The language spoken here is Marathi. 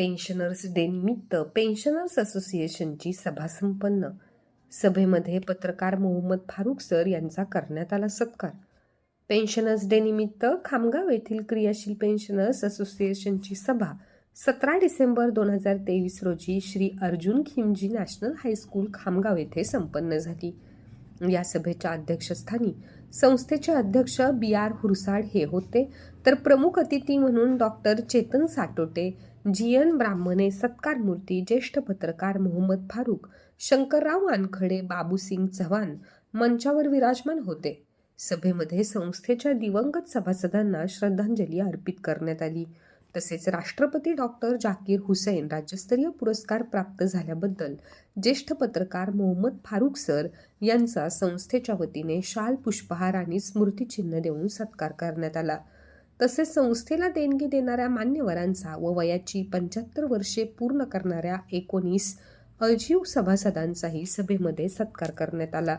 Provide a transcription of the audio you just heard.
पेन्शनर्स डे निमित्त पेन्शनर्स असोसिएशनची सभा संपन्न. सभेमध्ये पत्रकार मोहम्मद फारुख सर यांचा करण्यात आला सत्कार. पेन्शनर्स डे निमित्त खामगाव येथील क्रियाशील पेन्शनर्स असोसिएशनची सभा सतरा डिसेंबर दोन हजार तेवीस रोजी Shri Arjun Khimji national high school Khamgaon येथे संपन्न झाली. या सभेच्या अध्यक्षस्थानी संस्थेचे अध्यक्ष बी आर हुरसाड हे होते. तर प्रमुख अतिथी म्हणून doctor Chetan Satote G N Brahmane सत्कार मूर्ती ज्येष्ठ पत्रकार मोहम्मद फारूक शंकरराव वानखडे बाबूसिंग चव्हाण मंचावर विराजमान होते. सभेमध्ये संस्थेच्या दिवंगत सभासदांना श्रद्धांजली अर्पित करण्यात आली. तसेच राष्ट्रपती डॉक्टर जाकीर हुसैन राज्यस्तरीय पुरस्कार प्राप्त झाल्याबद्दल ज्येष्ठ पत्रकार मोहम्मद फारुख सर यांचा संस्थेच्या वतीने शाल पुष्पहार आणि स्मृतिचिन्ह देऊन सत्कार करण्यात आला. तसेच संस्थेला देणगी देणाऱ्या मान्यवरांचा व वयाची पंच्याहत्तर वर्षे पूर्ण करणाऱ्या एकोणीस अजीव सभासदांचाही सभेमध्ये सत्कार करण्यात आला.